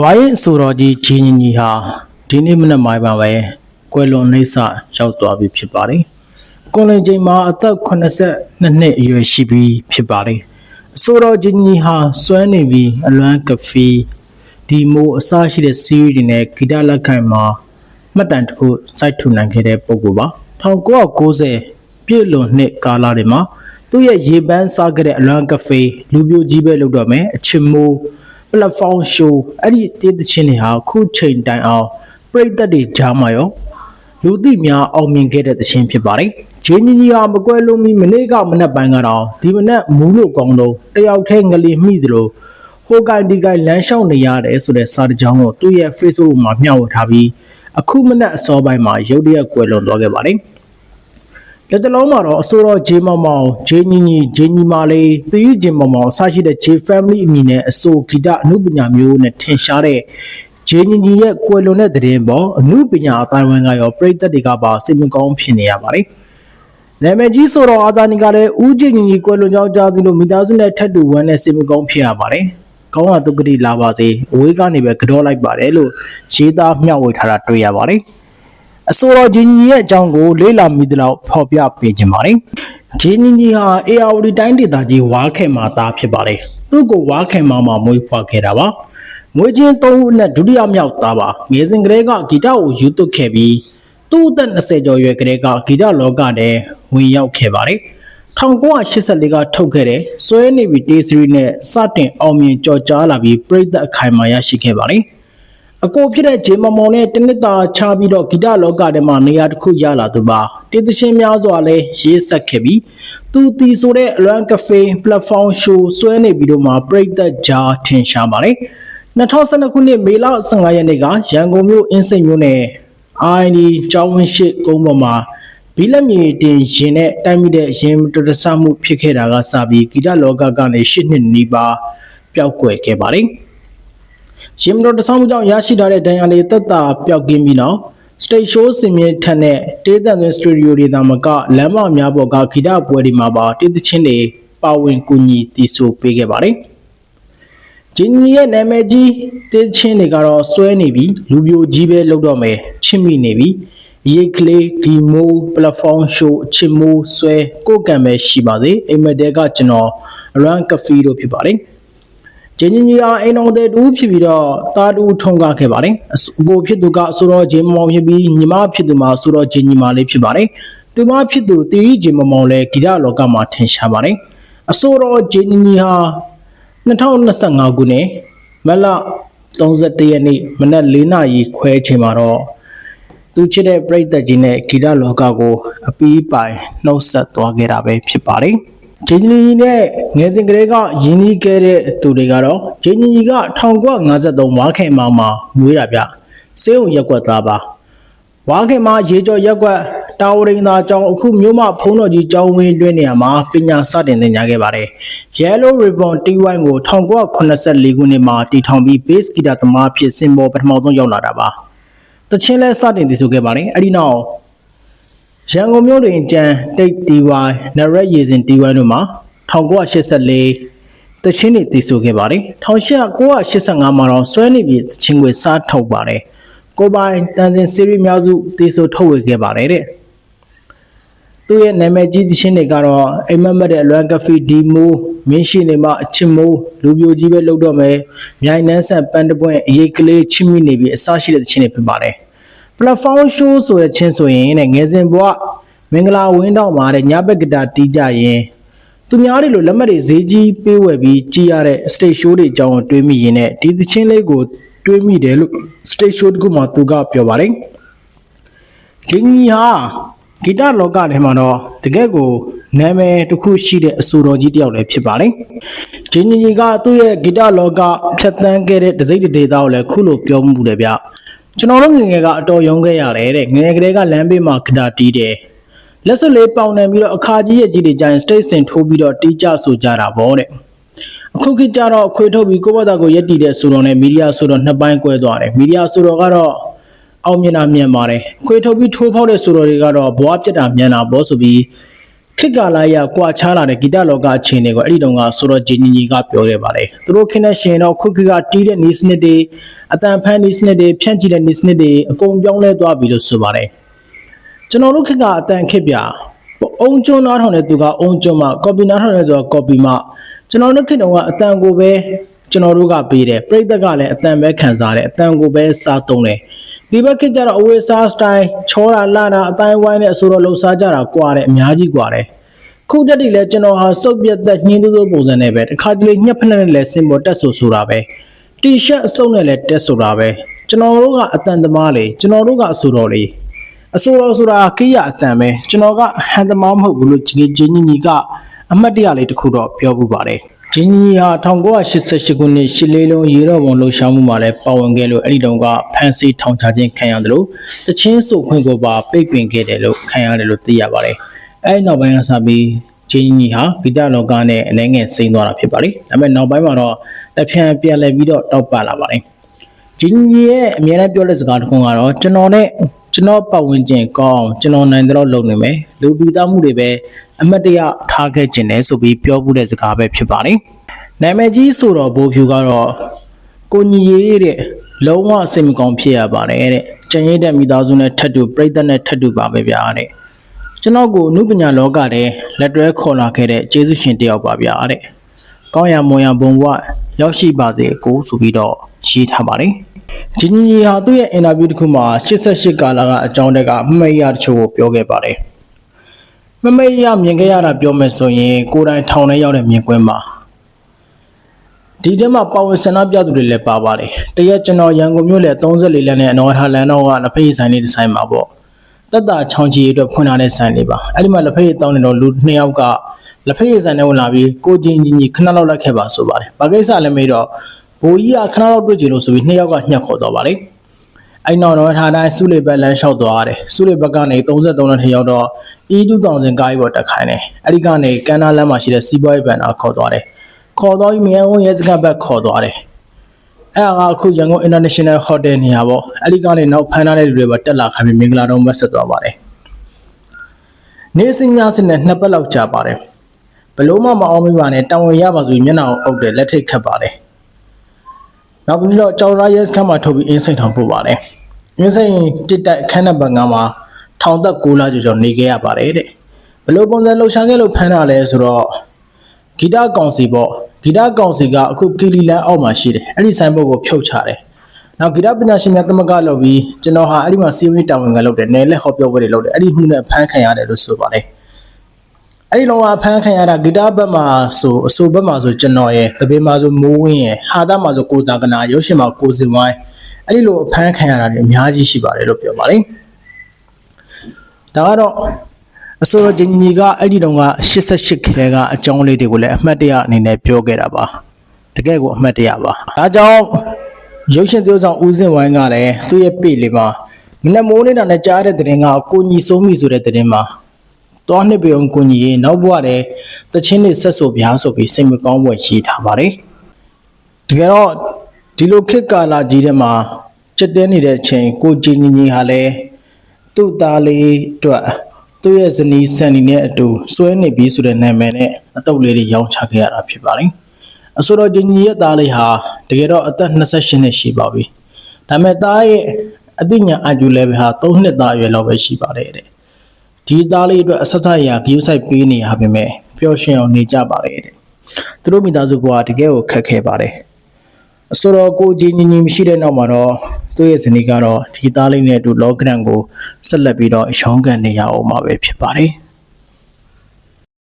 ဝိုင်းဆိုတော်ကြီးဂျင်းကြီးဟာဒီနေ့မနက်ပိုင်းမှာပဲကွယ်လွန်နေဆရောက်သွားပြီဖြစ်ပါတယ်။ကွန်လင်ချိန်မှာအသက်82နှစ်အရွယ်ရှိပြီဖြစ်ပါတယ်။ဆိုတော်ဂျင်းကြီးဟာစွဲနေပြီးအလွမ်းကဖီဒီမိုအစရှိတဲ့စီးရီးတွေနဲ့ဂီတလက်ခံမှာမှတ်တမ်းတစ်ခုစိုက်ထူနိုင်ခဲ့တဲ့ပုံကိုပါ1990ပြည့်လွန်နှစ်ကာလတွေမှာသူ့ရဲ့ရေပန်းစားခဲ့တဲ့အလွမ်းကဖေးလူပြိုကြီးပဲလုပ်တော့မယ်အချစ်မိုး platform show အဲ့ဒီတေးသချင်းတွေဟာခုချိန်တိုင်အောင်ပြိသက်တွေကြားမှာရောလူသိများအောင်မြင်ခဲ့တဲ့သချင်းဖြစ်ပါတယ်။ဂျင်းကြီးကြီးဟာမကွဲလုံးမီမနေ့ကမနက်ပိုင်းကတော့ဒီမနက်မူးလို့ကောင်းတော့တယောက်ထဲငလီမိသလိုဟိုကိုင်ဒီကိုင်လမ်းလျှောက်နေရတယ်ဆိုတဲ့စာတကြောင်းကိုသူ့ရဲ့ Facebook မှာမျှဝေထားပြီးအခုမနက်အစောပိုင်းမှာရုတ်တရက်ကွယ်လွန်သွားခဲ့ပါတယ်။ လက်တလုံးမှာတော့အစိုးရဂျေမောင်မောင်ဂျေညီညီဂျေညီမာလေးသီးဂျေမောင်မောင်အစရှိတဲ့ J family အမည်နဲ့အစိုးဂီတအမှုပညာမျိုးနဲ့ထင်ရှားတဲ့ဂျေညီညီရဲ့ကွယ်လွန်တဲ့တဲ့ရင်ပေါ်အမှုပညာအတိုင်းဝိုင်းကရောပြည်သက်တွေကပါစိတ်မကောင်းဖြစ်နေရပါတယ်။နာမည်ကြီးဆိုတော့အာဇာနည်ကလည်းဦးဂျေညီညီကွယ်လွန်ကြောင်းကြားသိလို့မိသားစုနဲ့ထပ်တူဝမ်းနဲ့စိတ်မကောင်းဖြစ်ရပါတယ်။ကောင်းကတုတ်ကတိလာပါစေအဝေးကနေပဲကြောလိုက်ပါတယ်လို့ရေးသားမျှဝေထားတာတွေ့ရပါတယ်။ အစိုးရဂျင်းကြီးရဲ့အကြောင်းကိုလေးလာမိသလောက်ဖော်ပြပေးခြင်းပါတယ်။ဂျင်းကြီးဟာ ARD တိုင်းဒေသကြီးဝါခဲမှာသားဖြစ်ပါတယ်။သူ့ကိုဝါခဲမှာမှာမွေးဖွားခဲ့တာပါ။မွေးချင်း၃ဦးနဲ့ဒုတိယမြောက်သားပါ။ငယ်စဉ်ကလေးကဂီတကိုယူသွတ်ခဲ့ပြီးသူ့အသက်20ကျော်ရွယ်ကလေးကဂီတလောကထဲဝင်ရောက်ခဲ့ပါတယ်။1984ကထုတ်ခဲ့တဲ့စွဲနေပြီ T3 နဲ့စတင်အောင်မြင်ကြော်ကြားလာပြီးပြိသက်အခိုင်အမာရရှိခဲ့ပါတယ်။ အကိုဖြစ်တဲ့ဂျေမမောင်နဲ့တနစ်တာချပြီးတော့ဂီတလောကထဲမှာနေရာတစ်ခုရလာသူပါတေးသချင်းများစွာလဲရေးဆက်ခဲ့ပြီးသူတီဆိုတဲ့အလွမ်းကဖေး platform show ဆွဲနေပြီးတော့မှပြိသက်ကြားထင်ရှားပါတယ်2012ခုနှစ်မေလ15ရက်နေ့ကရန်ကုန်မြို့အင်းစိတ်မြို့နယ် ID ကျောင်းဝင်းရှိကုန်းပေါ်မှာဘီလက်မြေတင်ရင်နဲ့တိုက်မိတဲ့ရင်တရဆမှုဖြစ်ခဲ့တာကစပြီးဂီတလောကကနေ၈နှစ်နီးပါးပျောက်ကွယ်ခဲ့ပါတယ် ရင်တော်တဆောင်းမှုကြောင့်ရရှိထားတဲ့ဒဏ်ရာတွေသက်သာပျောက်ကင်းပြီးနောက် stage show စင်မြင့်ထက်နဲ့တေးသံသွင်းစတူဒီယိုတွေသာမကလမ်းမများပေါ်ကဂီတပွဲတွေမှာပါတေးသချင်းတွေပါဝင်ကူညီတည်ဆိုပေးခဲ့ပါတယ်။ဂျင်းကြီးရဲ့နာမည်ကြီးတေးသချင်းတွေကတော့စွဲနေပြီလူပြိုကြီးပဲလုပ်တော့မယ်ချစ်မိနေပြီရိတ်ကလေးဒီမိုး platform show အချစ်မိုးဆွဲကိုကံပဲရှိပါစေအိမ်မက်တဲကကျွန်တော် run coffee တို့ဖြစ်ပါတယ်။ ဂျင်းကြီးကြီးအားအိမ်တော်တဲ့တူဖြစ်ပြီးတော့တာတူထုံကားခဲ့ပါတယ်အကိုဖြစ်သူကအစိုးရဂျင်းမောင်ဖြစ်ပြီးညီမဖြစ်သူမှာအစိုးရဂျင်းညီမလေးဖြစ်ပါတယ်သူမဖြစ်သူတီရီဂျင်းမောင်လည်းဂီတလောကမှာထင်ရှားပါတယ်အစိုးရဂျင်းကြီးဟာ2025ခုနှစ်မလ31ရက်နေ့မနက်4နာရီခွဲချိန်မှာတော့သူချစ်တဲ့ပြိတ္တကြီးနဲ့ဂီတလောကကိုအပီးပိုင်နှုတ်ဆက်သွားခဲ့တာပဲဖြစ်ပါတယ် ဂျင်းကြီးနဲ့ငယ်စဉ်ကလေးကရင်းနှီးခဲ့တဲ့သူတွေကတော့ဂျင်းကြီးက1953ဝါခင်မောင်မှာမွေးတာဗျစေုံရက်ွက်သားပါဝါခင်မှာရေကျော်ရက်ွက်တာဝရိန်သာကျောင်းအခုမြို့မှာဖုံးတော်ကြီးကျောင်းဝင်းတွင်းနေရာမှာပညာစတင်သင်ကြားခဲ့ပါတယ် Yellow Ribbon T1 ကို1984ခုနှစ်မှာတည်ထောင်ပြီး bass guitar သမားဖြစ်စင်ပေါ်ပထမဆုံးရောက်လာတာပါတချင်းလဲစတင်တည်ဆိုခဲ့ပါတယ်အဲ့ဒီနောက် ရန်ကုန်မြို့တွင်ကျန်တိတ် TY နရက်ရေစင် TY တို့မှာ1984တချင်းတွေတည်ဆိုခဲ့ပါတယ်1985မှာတော့စွဲနေပြီးတချင်းတွေစားထုတ်ပါတယ်ကိုပိုင်တန်စင် series များစုတည်ဆိုထုတ်ဝေခဲ့ပါတယ်တဲ့သူ့ရဲ့နာမည်ကြီးသချင်းတွေကတော့အိမ်မက်မက်တဲ့အလွမ်းကဖီဒီမိုးမင်းရှိနေမှအချစ်မိုးလူပြိုကြီးပဲလုပ်တော့မယ်မြိုင်နှန်းဆန်ပန်းတပွင့်အရေးကလေးချစ်မိနေပြီးအစရှိတဲ့သချင်းတွေဖြစ်ပါတယ် platform show ဆိုတဲ့ချင်းဆိုရင်တဲ့ငယ်စဉ်ဘဝမင်္ဂလာဝင်းတော့မှာတဲ့ညဘက်ကတာတီးကြရင်သူများတွေလိုလက်မှတ်တွေဈေးကြီးပေးဝယ်ပြီးကြည်ရတဲ့ stage show တွေအကြောင်းတွေးမိရင်နဲ့ဒီသချင်းလေးကိုတွေးမိတယ်လို့ stage show တခုမှသူကပြောပါတယ်။ဂျင်းကြီးဟာဂီတလောကထဲမှာတော့တကယ့်ကိုနာမည်တစ်ခုရှိတဲ့အဆိုတော်ကြီးတစ်ယောက်လည်းဖြစ်ပါတယ်။ဂျင်းကြီးကသူ့ရဲ့ဂီတလောကဖြတ်သန်းခဲ့တဲ့ဒစိမ့်ဒေတာကိုလည်းခုလိုပြောမှုတယ်ဗျ။ ကျွန်တော်တို့ငယ်ငယ်ကအတော်ရုံးခဲ့ရတယ်တဲ့ငယ်ငယ်ကလေးကလမ်းဘေးမှာဂီတာတီးတယ်။လက်စွပ်လေးပေါင်နေပြီးတော့အခါကြီးရဲ့ကြီးတွေကျရင် state စင်ထိုးပြီးတော့တီးကြဆိုကြတာဗောတဲ့။အခုခေတ်ကျတော့အခွေထုတ်ပြီးကိုယ့်ဘာသာကိုရက်တည်တဲ့ဆိုတော့နဲ့မီဒီယာဆိုတော့နှစ်ပိုင်းကွဲသွားတယ်။မီဒီယာဆိုတော့ကတော့အောင်မြင်တာမြန်ပါတယ်။ခွေထုတ်ပြီးထိုးဖောက်တဲ့ဆိုတော့တွေကတော့ဘွားပြက်တာမြန်တာဗောဆိုပြီး ခေတ်ကာလရကွာခြားလာတဲ့ဂီတလောကအခြေအနေကိုအဲ့ဒီတုန်းကဆိုတော့ဂျင်းကြီးကြီးကပြောခဲ့ပါတယ်သူတို့ခင်းတဲ့ရှင်တော့ခုခေတ်ကတီးတဲ့နေစနစ်တွေအတန်ဖန်နေစနစ်တွေဖြန့်ကြည့်တဲ့နေစနစ်တွေအကုန်ပြောင်းလဲသွားပြီလို့ဆိုပါတယ်ကျွန်တော်တို့ခေတ်ကအတန်ခေတ်ပြအုံကျွန်းနားထောင်တဲ့သူကအုံကျွန်းမှာကော်ပီနားထောင်တဲ့သူကကော်ပီမှာကျွန်တော်တို့ခေတ်တုန်းကအတန်ကိုပဲကျွန်တော်တို့ကပေးတယ်ပြိသက်ကလည်းအတန်ပဲခံစားတယ်အတန်ကိုပဲစားသုံးတယ် ဒီဘက်ခေတ်ကျတော့အဝေးစားစတိုင်းချောတာလာတာအတိုင်းဝိုင်းနဲ့အဆိုတော့လှုပ်ရှားကြတာကွာတယ်အများကြီးကွာတယ်ခုတက်တိလဲကျွန်တော်ဟာစုပ်ပြတ်သက်ညှင်းသွုပ်ပုံစံနဲ့ပဲတစ်ခါတလေညှက်ဖက်နဲ့လဲစင်ပေါ်တက်ဆိုဆိုတာပဲတီရှပ်အစုပ်နဲ့လဲတက်ဆိုတာပဲကျွန်တော်တို့ကအတန်သမားလေကျွန်တော်တို့ကအဆိုတော်လေအဆိုတော်ဆိုတာကိရအတန်ပဲကျွန်တော်ကဟန်သမားမဟုတ်ဘူးလို့ဂျင်းကြီးကြီးကအမှတ်တရလေးတစ်ခုတော့ပြောပြပါတယ် ဂျင်းကြီးဟာ1988ခုနှစ်ရှစ်လေးလုံးရေတော်ပုံလှူရှာမှုမှာလည်းပါဝင်ခဲ့လို့အဲ့ဒီတုန်းကဖန်စီထောင်ချခြင်းခံရတယ်လို့တချင်းစုခွင့်ကိုပါပိတ်ပင်ခဲ့တယ်လို့ခံရတယ်လို့သိရပါတယ်အဲ့ဒီနောက်ပိုင်းကစပြီးဂျင်းကြီးဟာဗီဒလောကနဲ့အနေငယ်စိမ့်သွားတာဖြစ်ပါလေဒါပေမဲ့နောက်ပိုင်းမှာတော့တစ်ဖြန်ပြန်လဲပြီးတော့တောက်ပလာပါတယ်ဂျင်းကြီးရဲ့အများနဲ့ပြောတဲ့စကားတစ်ခုကတော့ကျွန်တော်နဲ့ကျွန်တော်ပတ်ဝန်းကျင်ကောင်းအောင်ကျွန်တော်နိုင်တဲ့တော့လုပ်နေမယ်လူပီသားမှုတွေပဲ အမတ်တရထားခဲ့ခြင်းတယ်ဆိုပြီးပြောမှုတဲ့စကားပဲဖြစ်ပါတယ်နာမည်ကြီးဆိုတော့ဘိုးဖြူကတော့ကိုညီရေးတဲ့လုံးဝစိတ်မကောင်းဖြစ်ရပါတယ်တဲ့ကျန်ရည်တဲ့မိသားစုနဲ့ထပ်တူပြိသက်နဲ့ထပ်တူပါပဲဗျာတဲ့ကျွန်တော်ကိုအမှုပညာလောကထဲလက်တွဲခေါ်လာခဲ့တဲ့ကျေးဇူးရှင်တယောက်ပါဗျာတဲ့ကောင်းရမွန်ရဘုံဘဝရောက်ရှိပါစေကိုဆိုပြီးတော့ရေးထားပါတယ်။ဂျင်းကြီးဟာသူ့ရဲ့အင်တာဗျူးတစ်ခုမှာ88ကာလကအကြောင်းတက်ကမမိတ်ရတချို့ကိုပြောခဲ့ပါတယ်။ မမိတ်ရမြင်ခဲ့ရတာပြောမယ်ဆိုရင်ကိုယ်တိုင်ထောင်ထဲရောက်တဲ့မြင်ကွင်းမှာဒီထဲမှာပါဝင်ဆန္ဒပြသူတွေလည်းပါပါတယ်။တရက်ကျွန်တော်ရန်ကုန်မြို့လေ34လမ်းနဲ့အနော်ထားလမ်းတော့ကလက်ဖက်ရည်ဆိုင်လေးတစ်ဆိုင်မှာပေါ့။တက်တာချောင်းကြီးအတွက်ဖွင့်ထားတဲ့ဆိုင်လေးပါ။အဲ့ဒီမှာလက်ဖက်ရည်တောင်းနေတော့လူနှစ်ယောက်ကလက်ဖက်ရည်ဆိုင်ထဲဝင်လာပြီးကိုချင်းကြီးကြီးခဏလောက်လိုက်ခဲ့ပါဆိုပါတယ်။ဘာကိစ္စလဲမေးတော့ဘိုးကြီးကခဏလောက်တွေ့ကြလို့ဆိုပြီးနှစ်ယောက်ကညှက်ခေါ်တော့ပါလေ။ အဲ့နောက်တော့ထားတိုင်းစုလေဘက်လမ်းလျှောက်သွားရတယ်။စုလေဘက်ကနေ33နဲ့ထရောက်တော့ E2000 ကားကြီးပေါ်တက်ခိုင်းတယ်။အဲ့ဒီကနေကန်နာလမ်းမှာရှိတဲ့စီးပွားရေးဘဏ္ဍာခေါ်သွားတယ်။ခေါ်တော့မြန်ဝရဲစခန်းဘက်ခေါ်သွားတယ်။အဲ့ဒါကအခုရန်ကုန် International Hotel နေရာပေါ့။အဲ့ဒီကနေနောက်ဖမ်းထားတဲ့လူတွေပါတက်လာခိုင်းပြီးမင်္ဂလာတုံးဘက်ဆက်သွားပါတယ်။နေစင်ညာစနဲ့နှစ်ပတ်လောက်ကြာပါတယ်။ဘလို့မှမအောင်မိပါနဲ့တောင်ဝင်ရပါဆိုပြီးမျက်နှာကိုအုပ်တယ်လက်ထိတ်ခတ်ပါတယ်။နောက်ပြီးတော့ကြော်ရာရဲစခန်းမှာထုတ်ပြီးအင်းစိန်ထောင်ပို့ပါတယ်။ အင်းစိန်တစ်တက်အခန်းနံပါတ်9မှာထောင်သက်6လကျော်ကျော်နေခဲ့ရပါတယ်တဲ့။ဘလို့ပုံစံလှူရှာခဲ့လို့ဖမ်းတာလဲဆိုတော့ဂီတကောင်စီပေါ့ဂီတကောင်စီကအခုကီလီလန်အောက်မှာရှိတယ်။အဲ့ဒီဆိုင်ဘုတ်ကိုဖြုတ်ချတယ်။နောက်ဂီတပညာရှင်များသမဂ္ဂလုပ်ပြီးကျွန်တော်ဟာအဲ့ဒီမှာစီဝေးတာဝန်ခံလုပ်တယ်။နယ်လက်ဟောပြောပွဲတွေလုပ်တယ်။အဲ့ဒီမှုနဲ့ဖမ်းခံရတယ်လို့ဆိုပါတယ်။အဲ့ဒီလုံးဝဖမ်းခံရတာဂီတဘက်မှာဆိုအဆိုဘက်မှာဆိုကျွန်တော်ရဲ့သပင်းမှာဆိုမိုးဝင်းရဲ့ဟာသားမှာဆိုကိုဇာကနာရုပ်ရှင်မှာကိုစင်ဝိုင်း အဲ့ဒီလိုအဖမ်းခံရတာတွေအများကြီးရှိပါတယ်လို့ပြောပါတယ်။ဒါကတော့အဆိုတော့ဂျင်ဂျီကအဲ့ဒီတုန်းက88ခဲကအကြောင်းလေးတွေကိုလည်းအမှတ်တရအနေနဲ့ပြောခဲ့တာပါတကယ်ကိုအမှတ်တရပါဒါကြောင့်ရုပ်ရှင်သရုပ်ဆောင်ဦးစင်ဝိုင်းကလည်းသူ့ရဲ့ပေလေးမှာမနက်မိုးနေတာနဲ့ကြားတဲ့တဲ့င်ကကိုညီဆုံးပြီဆိုတဲ့တဲ့င်မှာတောနှစ်ပေအောင်ကိုညီရေနောက်ဘဝတဲ့တချင်းလေးဆက်ဆိုပြားဆိုပြီးစိတ်မကောင်းဘွယ်ရေးထားပါတယ်တကယ်တော့ ဒီလိုခေတ်ကာလကြီးထဲမှာစက်တဲနေတဲ့အချိန်ကိုဂျင်ကြီးကြီးဟာလည်းသူ့သားလေးအတွက်သူ့ရဲ့ဇနီးဆန်နီနဲ့အတူစွဲနေပြီဆိုတဲ့နာမည်နဲ့အတုပ်လေးတွေရောင်းချခဲ့ရတာဖြစ်ပါတယ်။အဆိုတော်ဂျင်ကြီးရဲ့သားလေးဟာတကယ်တော့အသက်28နှစ်ရှိပါပြီ။ဒါပေမဲ့သားရဲ့အသိဉာဏ်အကျူလည်းပဲဟာ3နှစ်သားအရွယ်လောက်ပဲရှိပါတယ်တဲ့။ဒီသားလေးအတွက်အဆက်ဆက်ရာဂရုစိုက်ပေးနေရပါပဲ။ပျော်ရွှင်အောင်နေကြပါတယ်တဲ့။သူတို့မိသားစုဘဝတကယ်ကိုခက်ခဲပါတယ်။ အဆိုတော့ကိုဂျင်းကြီးကြီးမရှိတဲ့နောက်မှာတော့သူ့ရဲ့ဇနီးကတော့ဒီသားလေးနဲ့အတူလောကရန်ကိုဆက်လက်ပြီးတော့ရောင်းကန်နေရအောင်မှာပဲဖြစ်ပါတယ်။